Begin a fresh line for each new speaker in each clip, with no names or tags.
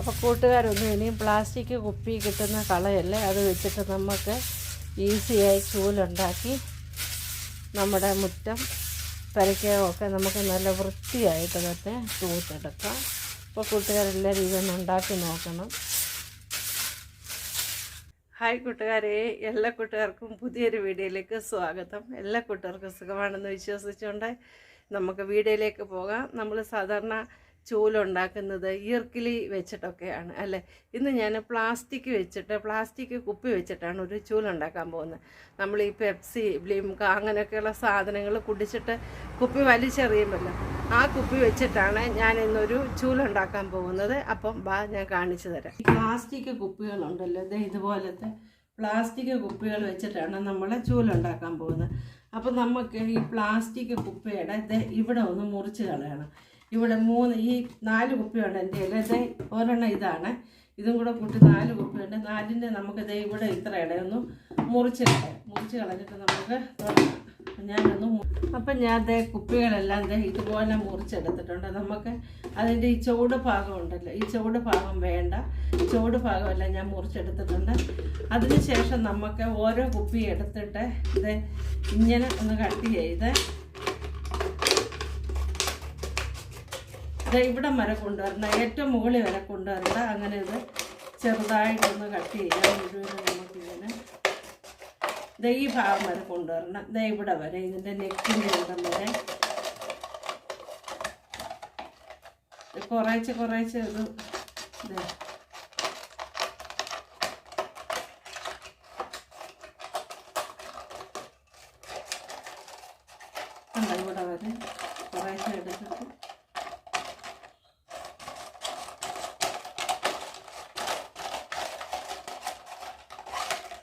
അപ്പോൾ കൂട്ടുകാരൊന്നും ഇനിയും പ്ലാസ്റ്റിക് കുപ്പി കിട്ടുന്ന കളയല്ലേ? അത് വെച്ചിട്ട് നമുക്ക് ഈസിയായി ചൂലുണ്ടാക്കി നമ്മുടെ മുറ്റം പെരയ്ക്കകമൊക്കെ നമുക്ക് നല്ല വൃത്തിയായിട്ട് തന്നെ തൂത്തെടുക്കാം. അപ്പോൾ കൂട്ടുകാരെല്ലാവരും ഇതൊന്ന് ഉണ്ടാക്കി നോക്കണം. ഹായ് കൂട്ടുകാരെ എല്ലാ കൂട്ടുകാർക്കും പുതിയൊരു വീഡിയോയിലേക്ക് സ്വാഗതം. എല്ലാ കൂട്ടുകാർക്കും സുഖമാണെന്ന് വിശ്വസിച്ചുകൊണ്ട് നമുക്ക് വീഡിയോയിലേക്ക് പോകാം. നമ്മൾ സാധാരണ ചൂലുണ്ടാക്കുന്നത് ഈർക്കിലി വെച്ചിട്ടൊക്കെയാണ് അല്ലേ? ഇന്ന് ഞാൻ പ്ലാസ്റ്റിക് വെച്ചിട്ട് പ്ലാസ്റ്റിക് കുപ്പി വെച്ചിട്ടാണ് ഒരു ചൂലുണ്ടാക്കാൻ പോകുന്നത്. നമ്മൾ ഈ പെപ്സി ബ്ലിംക അങ്ങനെയൊക്കെയുള്ള സാധനങ്ങൾ കുടിച്ചിട്ട് കുപ്പി വലിച്ചെറിയുമല്ലോ ആ കുപ്പി വെച്ചിട്ടാണ് ഞാൻ ഇന്നൊരു ചൂലുണ്ടാക്കാൻ പോകുന്നത്. അപ്പം ബാ ഞാൻ കാണിച്ചു തരാം. ഈ പ്ലാസ്റ്റിക് കുപ്പികളുണ്ടല്ലോ ഇത് ഇതുപോലത്തെ പ്ലാസ്റ്റിക് കുപ്പികൾ വെച്ചിട്ടാണ് നമ്മൾ ചൂലുണ്ടാക്കാൻ പോകുന്നത്. അപ്പം നമുക്ക് ഈ പ്ലാസ്റ്റിക് കുപ്പിയുടെ ഇത് ഇവിടെ ഒന്ന് മുറിച്ച് കളയണം. ഇവിടെ മൂന്ന് ഈ നാല് കുപ്പിയുണ്ട് എന്റെ കയ്യിൽ. ഒരെണ്ണം ഇതാണ്. ഇതും കൂടെ കൂട്ടി നാല് കുപ്പിയുണ്ട്. നാലിന്റെ നമുക്ക് ദേ ഇവിടെ ഇത്ര ഇടയൊന്ന് മുറിച്ച് കളയാം മുറിച്ച് കളഞ്ഞിട്ട് നമുക്ക് തുടങ്ങാം ഞാനൊന്ന് അപ്പം ഞാൻ ദേ കുപ്പികളെല്ലാം ദേ ഇതുപോലെ മുറിച്ചെടുത്തിട്ടുണ്ട്. നമുക്ക് അതിന്റെ ഈ ചുവട് ഭാഗം ഉണ്ടല്ലോ ഈ ചുവട് ഭാഗം വേണ്ട. ചുവട് ഭാഗമെല്ലാം ഞാൻ മുറിച്ചെടുത്തിട്ടുണ്ട്. അതിനുശേഷം നമുക്ക് ഓരോ കുപ്പി എടുത്തിട്ട് ഇത് ഇങ്ങനെ ഒന്ന് കട്ട് ചെയ്ത് ഇവിടം വരെ കൊണ്ടുവരണം ഏറ്റവും മുകളിൽ വരെ കൊണ്ടുവരണ്ട അങ്ങനെ ഇത് ചെറുതായിട്ടൊന്ന് കട്ട് ചെയ്യാം മുഴുവനും നമുക്കിങ്ങനെ ദേ ഭാഗം വരെ കൊണ്ടുവരണം. ദേ ഇവിടെ വരെ ഇതിന്റെ നെക്കിന്റെ ഇടം വരെ. കുറേച്ച് കുറേച്ച് ഇത് ദേ കണ്ടോ ഇവിടെ വരെ കുറേശ്ശെ എടുത്തിട്ട്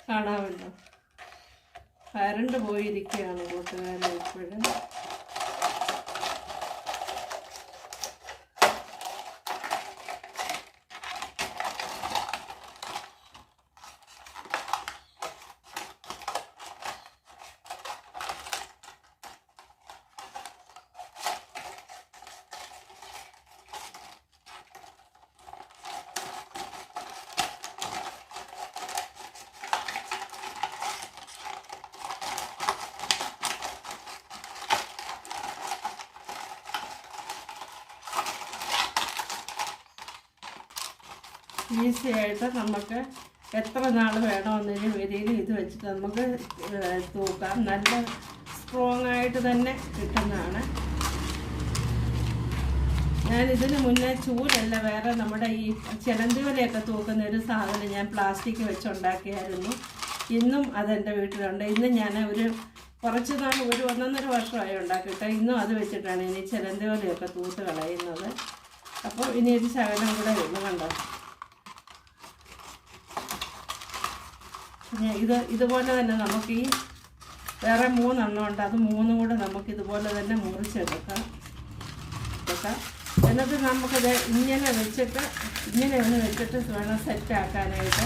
കാണാമല്ലോ. കരണ്ട് പോയിരിക്കുകയാണ് കൂട്ടുകാരെ ഇപ്പോഴും. ഈസി ആയിട്ട് നമുക്ക് എത്ര നാൾ വേണമെന്നതിന് വരിയിൽ ഇത് വെച്ചിട്ട് നമുക്ക് തൂക്കാം. നല്ല സ്ട്രോങ് ആയിട്ട് തന്നെ കിട്ടുന്നതാണ്. ഞാൻ ഇതിന് മുന്നേ ചൂലല്ല വേറെ നമ്മുടെ ഈ ചിലന്തിവലയൊക്കെ തൂക്കുന്ന ഒരു സാധനം ഞാൻ പ്ലാസ്റ്റിക് വെച്ചുണ്ടാക്കിയായിരുന്നു. ഇന്നും അതെന്റെ വീട്ടിലുണ്ട്. ഇന്ന് ഞാൻ ഒരു കുറച്ച് നാൾ ഒരു ഒന്നൊന്നര വർഷമായി ഉണ്ടാക്കിയിട്ട് ഇന്നും അത് വെച്ചിട്ടാണ് ഇനി ചിലന്തിവലയൊക്കെ തൂത്ത് കളയുന്നത്. അപ്പോൾ ഇനി ഒരു ശകലം കൂടെ ഉള്ളു കണ്ടോ ഇത് ഇതുപോലെ തന്നെ നമുക്ക് ഈ വേറെ മൂന്നെണ്ണം ഉണ്ട്. അത് മൂന്നും കൂടെ നമുക്ക് ഇതുപോലെ തന്നെ മുറിച്ചെടുക്കാം. എടുക്കാം എന്നിട്ട് നമുക്കത് ഇങ്ങനെ വെച്ചിട്ട് ഇങ്ങനെ ഒന്ന് വെച്ചിട്ട് വേണം സെറ്റ് ആക്കാനായിട്ട്.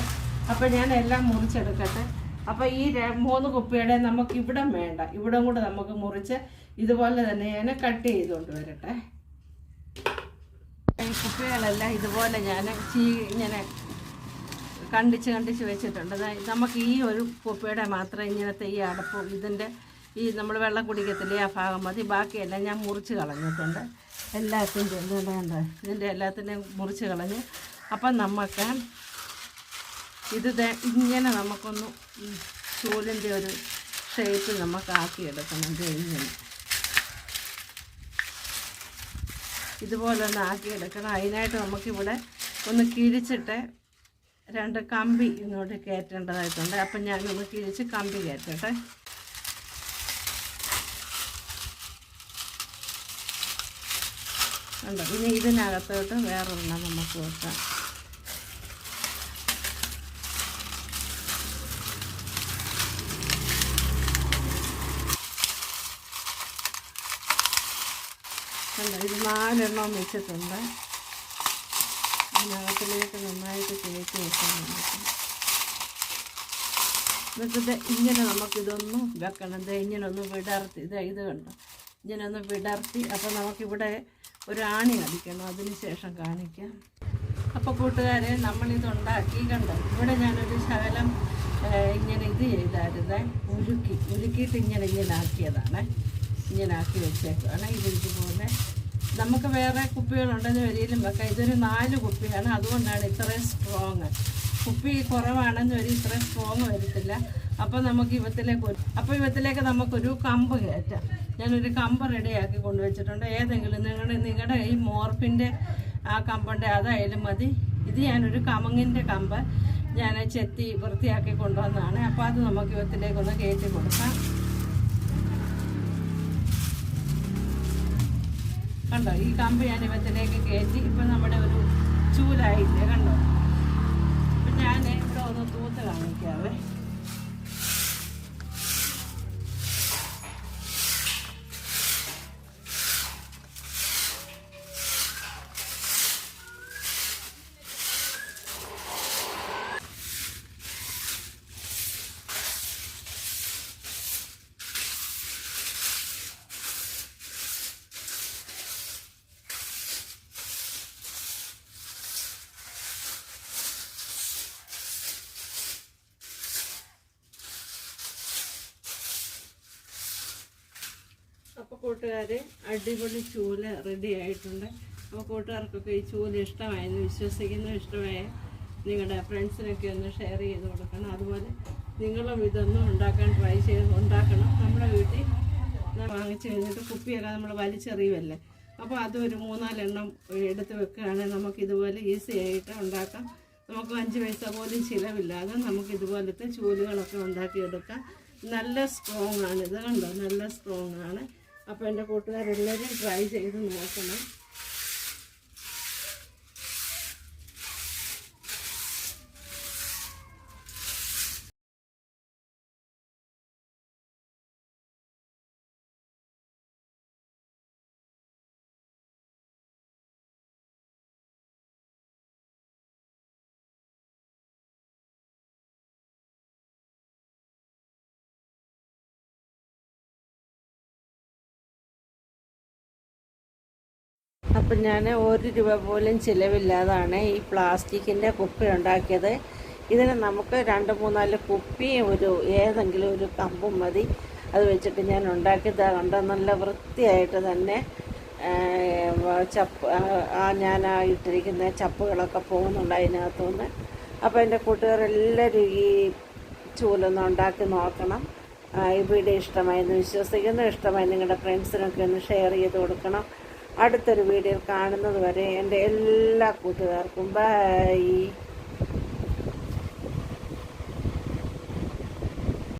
അപ്പോൾ ഞാൻ എല്ലാം മുറിച്ചെടുക്കട്ടെ. അപ്പോൾ ഈ മൂന്ന് കുപ്പിയുടെ നമുക്ക് ഇവിടം വേണ്ട. ഇവിടം കൂടെ നമുക്ക് മുറിച്ച് ഇതുപോലെ തന്നെ ഞാൻ കട്ട് ചെയ്തുകൊണ്ട് വരട്ടെ. ഈ കുപ്പികളെല്ലാം ഇതുപോലെ ഞാൻ ചീ ഇങ്ങനെ കണ്ടിച്ച് കണ്ടിച്ച് വെച്ചിട്ടുണ്ട്. നമുക്ക് ഈ ഒരു കുപ്പിയുടെ മാത്രം ഇങ്ങനത്തെ ഈ അടപ്പും ഇതിന്റെ ഈ നമ്മൾ വെള്ളം കുടിക്കത്തില്ലേ ആ ഭാഗം മതി. ബാക്കിയെല്ലാം ഞാൻ മുറിച്ച് കളഞ്ഞിട്ടുണ്ട്. എല്ലാത്തിന്റെ എന്താണ്ട് ഇതിന്റെ എല്ലാത്തിന്റെയും മുറിച്ച് കളഞ്ഞ്. അപ്പം നമുക്ക് ഇത് ഇങ്ങനെ നമുക്കൊന്ന് ചൂലിന്റെ ഒരു ഷേപ്പ് നമുക്ക് ആക്കിയെടുക്കണം. ഇങ്ങനെ. ഇതുപോലെ ഒന്ന് ആക്കിയെടുക്കണം. അതിനായിട്ട് നമുക്കിവിടെ ഒന്ന് കിഴിച്ചിട്ട് രണ്ട് കമ്പി ഇങ്ങോട്ട് കയറ്റേണ്ടതായിട്ടുണ്ട്. അപ്പം ഞാനൊന്ന് കിഴിച്ച് കമ്പി കയറ്റട്ടെ. ഉണ്ട് ഇനി ഇതിനകത്തോട്ട് വേറൊരെണ്ണം നമുക്ക് വെക്കാം. ഇത് നാലെണ്ണം വെച്ചിട്ടുണ്ട്. അതിനകത്തിലേക്ക് നന്നായിട്ട് കയറ്റി വെക്കാൻ നമുക്ക് എന്നിട്ട് ഇങ്ങനെ നമുക്കിതൊന്ന് വെക്കണം. ഇങ്ങനെ ഒന്ന് വിടർത്തി. ഇത് ഇത് കണ്ടോ? ഇങ്ങനെ ഒന്ന് വിടർത്തി. അപ്പോൾ നമുക്കിവിടെ ഒരു ആണി അടിക്കണം. അതിന് ശേഷം കാണിക്കാം. അപ്പോൾ കൂട്ടുകാരെ നമ്മളിത് ഉണ്ടാക്കി കണ്ടോ? ഇവിടെ ഞാനൊരു ശകലം ഇങ്ങനെ ഇത് ചെയ്തായിരുന്നേ. ഉരുക്കി. ഉരുക്കിയിട്ട് ഇങ്ങനെ ഇങ്ങനെ ആക്കിയതാണ് ഇങ്ങനെ ആക്കി വെച്ചേക്കാണ് ഇത് ഇതുപോലെ നമുക്ക് വേറെ കുപ്പികളുണ്ടെന്ന് വരിയിലും വെക്കാം. ഇതൊരു നാല് കുപ്പിയാണ്. അതുകൊണ്ടാണ് ഇത്രയും സ്ട്രോങ് കുപ്പി കുറവാണെന്ന് വരി ഇത്രയും സ്ട്രോങ് വരത്തില്ല. അപ്പോൾ നമുക്ക് ഇവത്തിലേക്ക് അപ്പോൾ ഇവത്തിലേക്ക് നമുക്കൊരു കമ്പ് കയറ്റാം. ഞാനൊരു കമ്പ് റെഡിയാക്കി കൊണ്ടുവച്ചിട്ടുണ്ട്. ഏതെങ്കിലും നിങ്ങളുടെ നിങ്ങളുടെ ഈ മോർപ്പിന്റെ ആ കമ്പുണ്ട് അതായാലും മതി. ഇത് ഞാനൊരു കമങ്ങിന്റെ കമ്പ് ഞാൻ ചെത്തി വൃത്തിയാക്കി കൊണ്ടുവന്നതാണ്. അപ്പോൾ അത് നമുക്ക് ഇവത്തിലേക്കൊന്ന് കയറ്റി കൊടുക്കാം. കണ്ടോ? ഈ കമ്പ് ഞാൻ ഇവത്തിലേക്ക് കയറ്റി ഇപ്പം നമ്മുടെ ഒരു ചൂലായില്ലേ കണ്ടോ? അപ്പം ഞാൻ ഇവിടെ ഒന്ന് തൂത്ത് കാണിക്കാവേ. കൂട്ടുകാർ അടിപൊളി ചൂൽ റെഡി ആയിട്ടുണ്ട്. അപ്പോൾ കൂട്ടുകാർക്കൊക്കെ ഈ ചൂൽ ഇഷ്ടമായെന്ന് വിശ്വസിക്കുന്നു ഇഷ്ടമായ നിങ്ങളുടെ ഫ്രണ്ട്സിനൊക്കെ ഒന്ന് ഷെയർ ചെയ്ത് കൊടുക്കണം. അതുപോലെ നിങ്ങളും ഇതൊന്നും ഉണ്ടാക്കാൻ ട്രൈ ചെയ്ത് ഉണ്ടാക്കണം. നമ്മുടെ വീട്ടിൽ വാങ്ങിച്ചു കഴിഞ്ഞിട്ട് കുപ്പിയൊക്കെ നമ്മൾ വലിച്ചെറിയുമല്ലേ അപ്പോൾ അതൊരു മൂന്നാലെണ്ണം എടുത്ത് വെക്കുകയാണെങ്കിൽ നമുക്ക് ഇതുപോലെ ഈസി ആയിട്ട് ഉണ്ടാക്കാം. നമുക്ക് അഞ്ച് പൈസ പോലും ചിലവില്ലാതെ നമുക്ക് ഇതുപോലത്തെ ചൂലുകളൊക്കെ ഉണ്ടാക്കിയെടുക്കാം. നല്ല സ്ട്രോങ് ആണ്. ഇത് കണ്ടോ? നല്ല സ്ട്രോങ് ആണ്. അപ്പോൾ എന്റെ കൂട്ടുകാരെല്ലാവരും ട്രൈ ചെയ്ത് നോക്കണം. അപ്പം ഞാൻ ഒരു രൂപ പോലും ചിലവില്ലാതാണ് ഈ പ്ലാസ്റ്റിക്കിന്റെ കുപ്പി ഉണ്ടാക്കിയത്. ഇതിന് നമുക്ക് രണ്ട് മൂന്നാൽ കുപ്പി ഒരു ഏതെങ്കിലും ഒരു കമ്പും മതി. അത് വെച്ചിട്ട് ഞാൻ ഉണ്ടാക്കിയത്. കണ്ട? നല്ല വൃത്തിയായിട്ട് തന്നെ ചപ്പ് ആ, ഞാൻ ആ ഇട്ടിരിക്കുന്ന ചപ്പുകളൊക്കെ പോകുന്നുണ്ട് അതിനകത്തുനിന്ന്. അപ്പോൾ എന്റെ കൂട്ടുകാരെല്ലാവരും ഈ ചൂലൊന്ന് ഉണ്ടാക്കി നോക്കണം. ഈ വീഡിയോ ഇഷ്ടമായെന്ന് വിശ്വസിക്കുന്നു. ഇഷ്ടമായി നിങ്ങളുടെ ഫ്രണ്ട്സിനൊക്കെ ഒന്ന് ഷെയർ ചെയ്ത് കൊടുക്കണം. അടുത്തൊരു വീഡിയോ കാണുന്നത് വരെ എന്റെ എല്ലാ കൂട്ടുകാർക്കും ബൈ